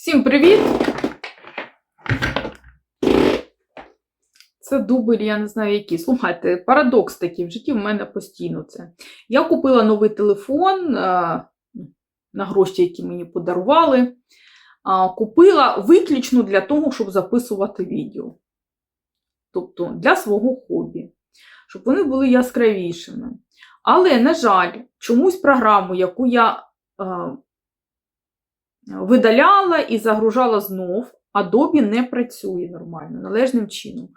Всім привіт! Це дубль, я не знаю який. Слухайте, парадокс такий в житті в мене постійно це. Я купила новий телефон е, на гроші, які мені подарували. Купила виключно для того, щоб записувати відео. Тобто для свого хобі, щоб вони були яскравішими. Але, на жаль, чомусь програму, яку я е, видаляла і загружала знов, Adobe не працює нормально, належним чином.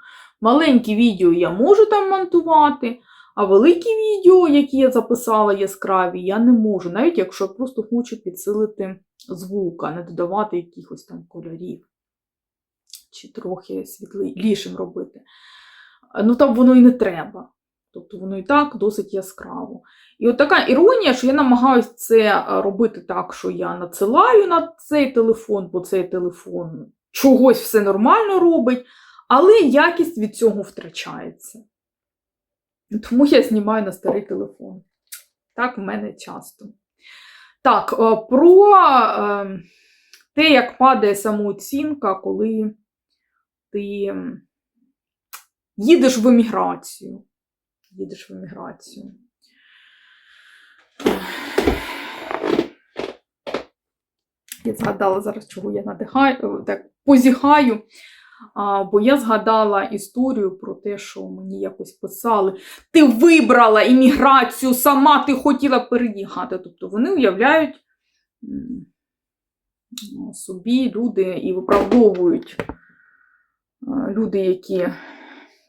Маленькі відео я можу там монтувати, а великі відео, які я записала яскраві, я не можу, навіть якщо я просто хочу підсилити звук, а не додавати якихось там кольорів. Чи трохи світлішим робити. Ну там воно і не треба. Тобто воно і так досить яскраво. І от така іронія, що я намагаюся це робити так, що я надсилаю на цей телефон, бо цей телефон чогось все нормально робить, але якість від цього втрачається. Тому я знімаю на старий телефон. Так в мене часто. Так, про те, як падає самооцінка, коли ти їдеш в еміграцію. Їдеш в еміграцію. Я згадала зараз, чого я надихаю, так позіхаю. А, Бо я згадала історію про те, що мені якось писали: ти вибрала імміграцію, сама ти хотіла переїхати. Тобто вони уявляють собі люди і виправдовують люди, які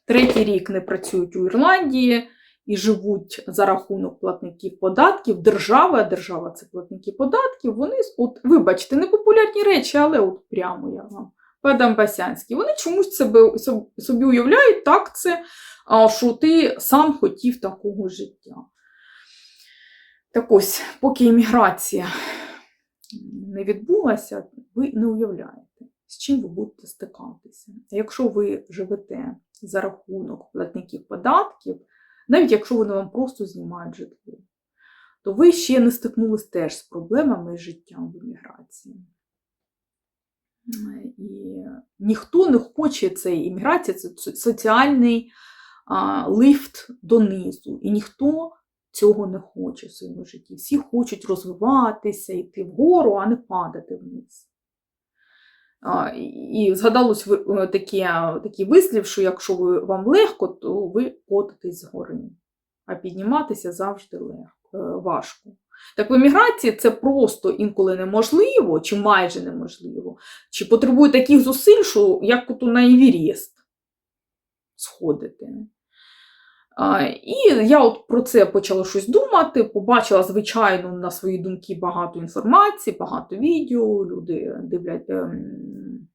третій рік не працюють у Ірландії і живуть за рахунок платників податків, держава, держава це платники податків, вони, от, вибачте, непопулярні речі, але от прямо я вам. Падамбасянські, вони чомусь себе, собі уявляють так це, що ти сам хотів такого життя. Так ось, поки імміграція не відбулася, ви не уявляєте, з чим ви будете стикатися. Якщо ви живете за рахунок платників податків, навіть якщо вони вам просто знімають житло, то ви ще не стикнулись теж з проблемами життя в імміграції. І ніхто не хоче цей імміграція, це соціальний а, лифт донизу. І ніхто цього не хоче в своєму житті. Всі хочуть розвиватися, йти вгору, а не падати вниз. І згадалось такі, такий вислів, що якщо ви, вам легко, то ви котитесь згори. А підніматися завжди легко, важко. Так в еміграції це просто інколи неможливо, чи майже неможливо, чи потребує таких зусиль, що як от на Євіріст сходити. І я от про це почала щось думати, побачила, звичайно, на свої думки багато інформації, багато відео, люди дивлять, ем,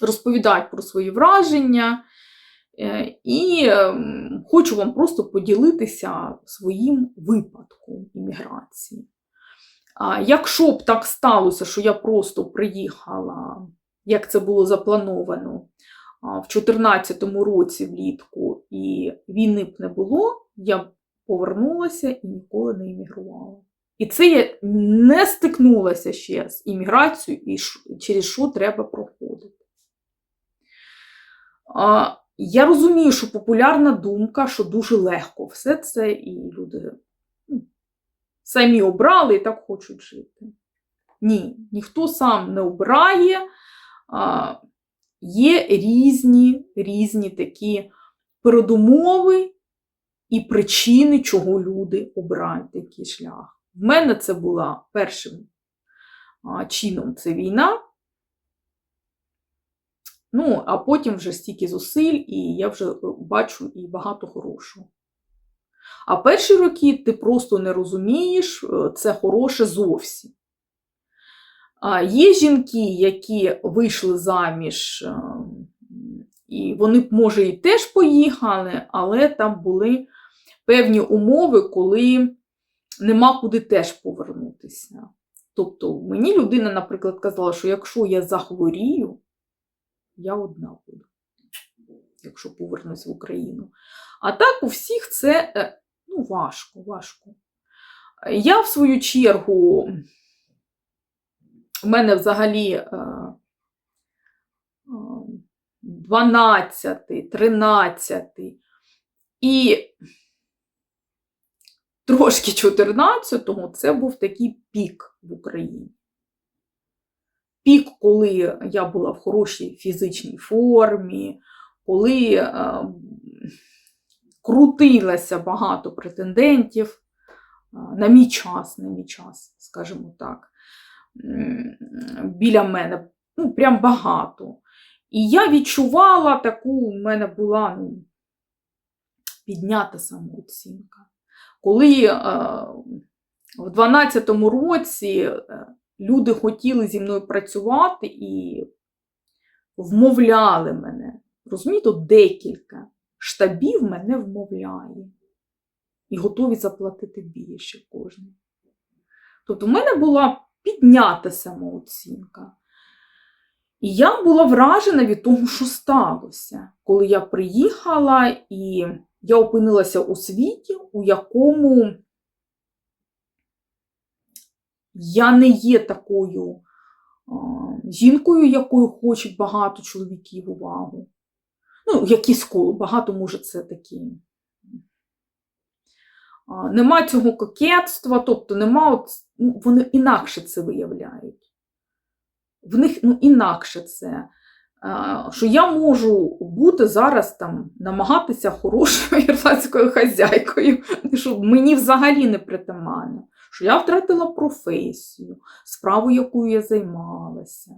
розповідають про свої враження. Е, і ем, хочу вам просто поділитися своїм випадком імміграції. Якщо б так сталося, що я просто приїхала, як це було заплановано, в 2014 році влітку і війни б не було, я б повернулася і ніколи не іммігрувала. І це я не стикнулася ще з імміграцією, і через що треба проходити. Я розумію, що популярна думка, що дуже легко все це, і люди ну, самі обрали і так хочуть жити. Ні, ніхто сам не обирає. А, Є різні різні такі передумови і причини, чого люди обирають такий шлях. В мене це була першим чином це війна. Ну, а потім вже стільки зусиль, і я вже е, бачу і багато хорошого. А перші роки ти просто не розумієш, е, це хороше зовсім. Є жінки, які вийшли заміж, е, і вони може, і теж поїхали, але там були певні умови, коли нема куди теж повернутися. Тобто, мені людина, наприклад, казала, що якщо я захворію, я одна буду, якщо повернусь в Україну. А так у всіх це е, ну, важко, важко. Я, в свою чергу, У мене взагалі е, 12, 13 і трошки 14-го це був такий пік в Україні. Пік, коли я була в хорошій фізичній формі, коли е, крутилося багато претендентів е, на мій час, на мій час, скажімо так, біля мене, ну, прям багато. І я відчувала таку, у мене була ну, піднята самооцінка. Коли е, в 12-му році е, люди хотіли зі мною працювати і вмовляли мене. Розумієте, декілька штабів мене вмовляє. І готові заплатити більше кожен. Тобто, в мене була піднята самооцінка. І я була вражена від того, що сталося, коли я приїхала і я опинилася у світі, у якому я не є такою жінкою, якою хочуть багато чоловіків увагу. Ну, якісь коло, багато може це такі. Нема цього кокетства, тобто нема от, ну, вони інакше це виявляють. В них ну, інакше це. Що я можу бути зараз там, намагатися хорошою ірландською хазяйкою, що мені взагалі не притаманно що я втратила професію, справу, якою я займалася.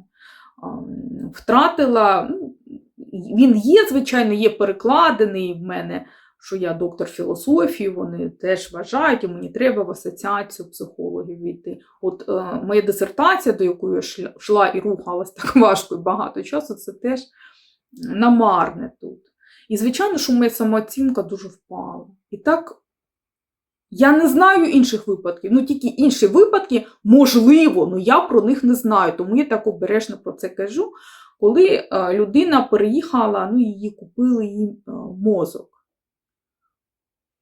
Втратила, ну, він є, звичайно, є перекладений в мене, що я доктор філософії, вони теж вважають, і мені треба в асоціацію психологів йти. От е, моя дисертація, до якої я йшла і рухалась так важко і багато часу, це теж намарне тут. І, звичайно, що моя самооцінка дуже впала. І так я не знаю інших випадків. Ну, тільки інші випадки, можливо, але я про них не знаю, тому я так обережно про це кажу. Коли е, людина переїхала, ну, її купили їй е, мозок.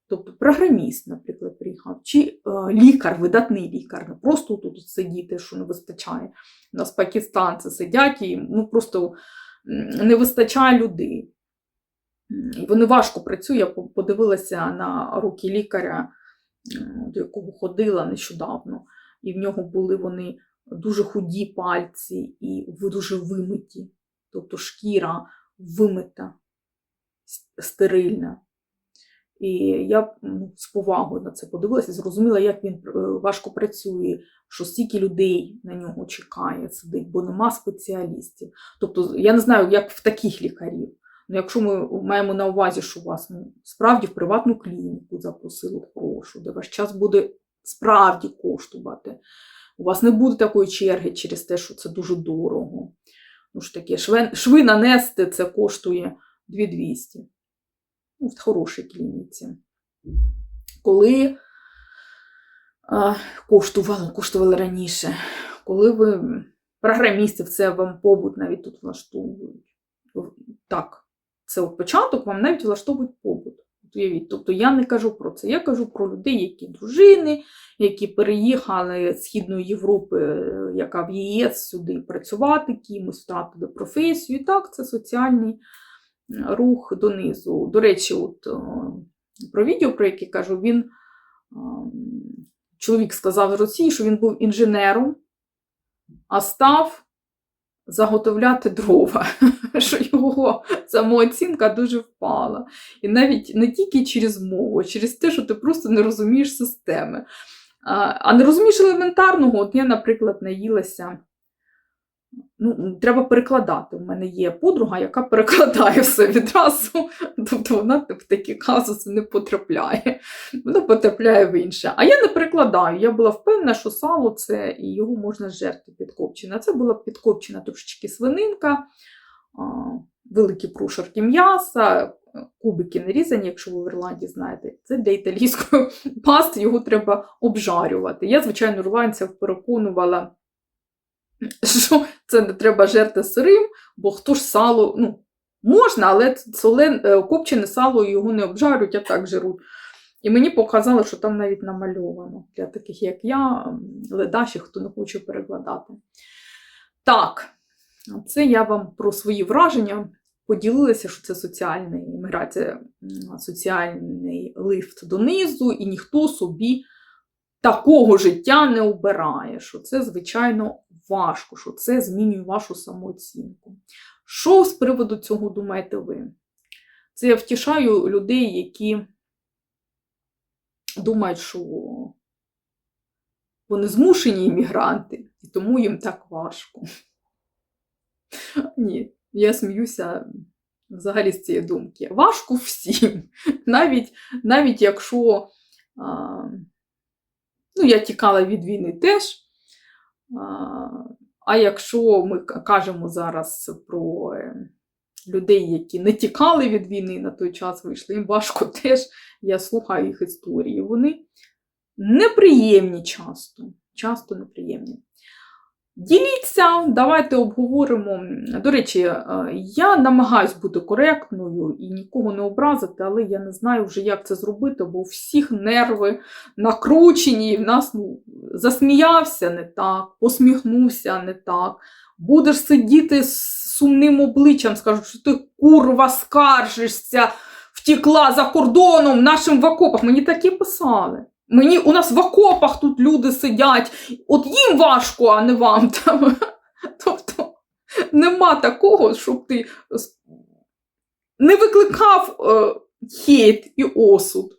Тобто програміст, наприклад, приїхав, чи е, лікар, видатний лікар, не просто тут сидіти, що не вистачає. У нас пакистанці сидять і ну, просто не вистачає людей. Вони важко працюють. Я подивилася на руки лікаря, до якого ходила нещодавно, і в нього були вони дуже худі пальці і дуже вимиті, тобто шкіра вимита, стерильна. І я ну, з повагою на це подивилася, зрозуміла, як він е, важко працює, що стільки людей на нього чекає, сидить, бо нема спеціалістів. Тобто, я не знаю, як в таких лікарів. Ну, якщо ми маємо на увазі, що вас ну, справді в приватну клініку запросили прошу, де ваш час буде справді коштувати. У вас не буде такої черги через те, що це дуже дорого. Ну ж таке, шви, шви нанести це коштує 2200 ну, в хорошій клініці. Коли а, коштувало, коштували раніше, коли ви програмісти, це вам побут навіть тут влаштовують. Так, це от початок, вам навіть влаштовують побут. Уявіть, тобто я не кажу про це. Я кажу про людей, які дружини, які переїхали з Східної Європи, е, яка в ЄС сюди працювати, кимось втратили професію. І так, це соціальний рух донизу. До речі, от, е, про відео, про яке кажу, він е, чоловік сказав з Росії, що він був інженером, а став заготовляти дрова, що його самооцінка дуже впала. І навіть не тільки через мову, а через те, що ти просто не розумієш системи. А, а не розумієш елементарного, от я, наприклад, наїлася. Ну, треба перекладати. У мене є подруга, яка перекладає все відразу. Тобто вона в такі казуси не потрапляє. Вона потрапляє в інше. А я не перекладаю. Я була впевнена, що сало це і його можна жерти підкопчене. А Це була підкопчена трошечки свининка, великі прошарки м'яса, кубики нарізані, якщо ви в Ірландії знаєте. Це для італійської пасти, його треба обжарювати. Я, звичайно, ірландців переконувала що це не треба жерти сирим, бо хто ж сало, ну, можна, але солен, е, копчене сало його не обжарюють, а так жируть. І мені показали, що там навіть намальовано для таких, як я, ледаші, хто не хоче перекладати. Так, це я вам про свої враження поділилася, що це соціальна імміграція, соціальний лифт донизу, і ніхто собі такого життя не обирає, що це, звичайно, важко, що це змінює вашу самооцінку. Що з приводу цього думаєте ви? Це я втішаю людей, які думають, що вони змушені іммігранти, і тому їм так важко. Ні, я сміюся взагалі з цієї думки. Важко всім. Навіть, навіть якщо а, ну, я тікала від війни теж. А, якщо ми кажемо зараз про е, людей, які не тікали від війни на той час вийшли, їм важко теж, я слухаю їх історії. Вони неприємні часто. Часто неприємні. Діліться, давайте обговоримо. До речі, е, я намагаюсь бути коректною і нікого не образити, але я не знаю вже, як це зробити, бо у всіх нерви накручені, і в нас ну, засміявся не так, посміхнувся не так. Будеш сидіти з сумним обличчям, скажуть, що ти курва скаржишся, втікла за кордоном нашим в окопах. Мені такі писали. Мені у нас в окопах тут люди сидять, от їм важко, а не вам. Там. Тобто нема такого, щоб ти не викликав е, хейт і осуд.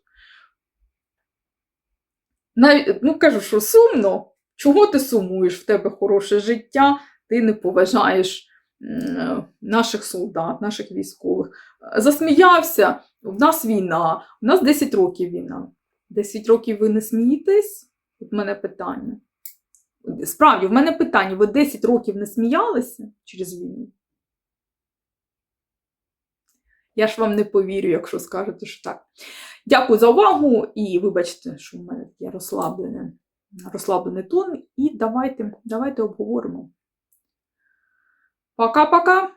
Навіть, ну кажу, що сумно. Чого ти сумуєш? В тебе хороше життя, ти не поважаєш м, наших солдат, наших військових. Засміявся, в нас війна, у нас 10 років війна. 10 років ви не смієтесь? От мене питання. Справді, в мене питання: ви 10 років не сміялися через війну? Я ж вам не повірю, якщо скажете, що так. Дякую за увагу і вибачте, що в мене таке розслаблене, розслаблений тон. І давайте, давайте обговоримо. Пока-пока!